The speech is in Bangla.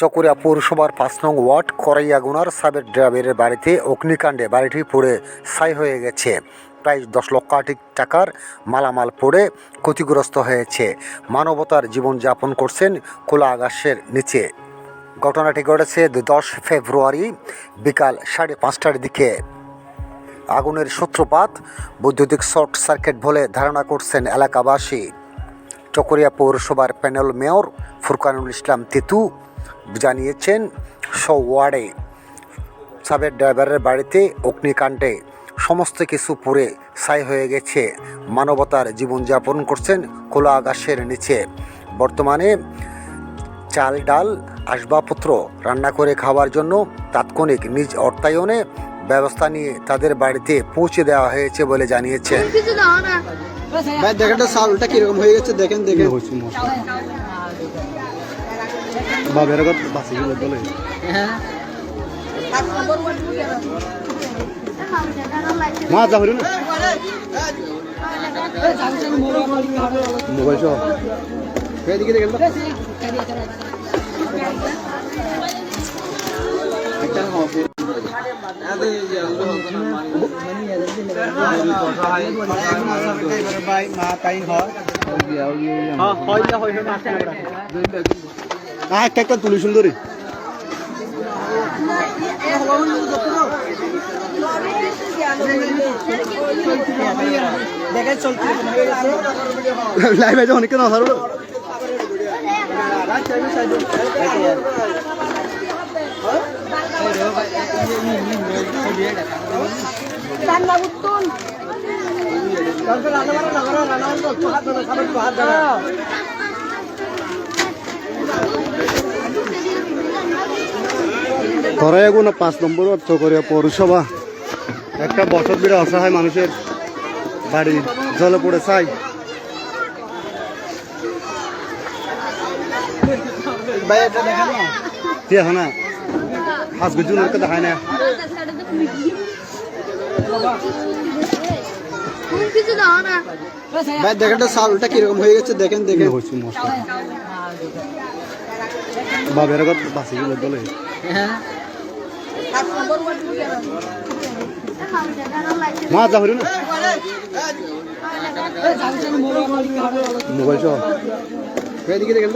চকুরিয়া পৌরসভার পাঁচ নং ওয়ার্ড করাইয়াগুনার সাবের ড্রাইভারের বাড়িতে অগ্নিকাণ্ডে বাড়িটি পুড়ে ছাই হয়ে গেছে। প্রায় দশ লক্ষাধিক টাকার মালামাল পড়ে ক্ষতিগ্রস্ত হয়েছে। মানবতার জীবনযাপন করছেন খোলা আকাশের নিচে। ঘটনাটি ঘটেছে দশ ফেব্রুয়ারি বিকাল সাড়ে পাঁচটার দিকে। আগুনের সূত্রপাত, বৈদ্যুতিক শর্ট সার্কিট বলে ধারণা করছেন এলাকাবাসী। চকরিয়া পৌরসভার প্যানেল মেয়র ফুরকানুল ইসলাম তিতু জানিয়েছেন সো ওয়ার্ডে সাবের ড্রাইভারের বাড়িতে অগ্নিকাণ্ডে সমস্ত কিছু পুড়ে ছাই হয়ে গেছে। মানবতার জীবনযাপন করছেন খোলা আকাশের নিচে। বর্তমানে চাল ডাল আসবাবপত্র রান্না করে খাওয়ার জন্য তাৎক্ষণিক নিজ অর্থায়নে ব্যবস্থা নিয়ে তাদের বাড়িতে পৌঁছে দেওয়া হয়েছে বলে ভাই দেখেন চাউলটা কীরকম হয়ে গেছে দেখেন দেখেন। বাবের আগত বাঁচি গেল বলে মা যা হইল না? মোবাইল সহ এদিকে দেখেন তো? ভাই মা তাই হয় হ্যাঁ। হয় হয় না একটা একটা তুলি সুন্দরী। লাইভ আছে অনেক কেন আসার রান্না করতুন করাই না পাঁচ নম্বর চকরিয়া পৌরসভা। একটা বছর বেড়ে অসহায় মানুষের বাড়ি জলে পড়ে চাই। ভাই এটা দেখেন না? না? ভাই কীরকম হয়ে গেছে দেখেন দেখেন। হয়েছে মশলা বাবের গেল বলে মা যা হরি না। মোবাইল সহ এদিকে দেখেন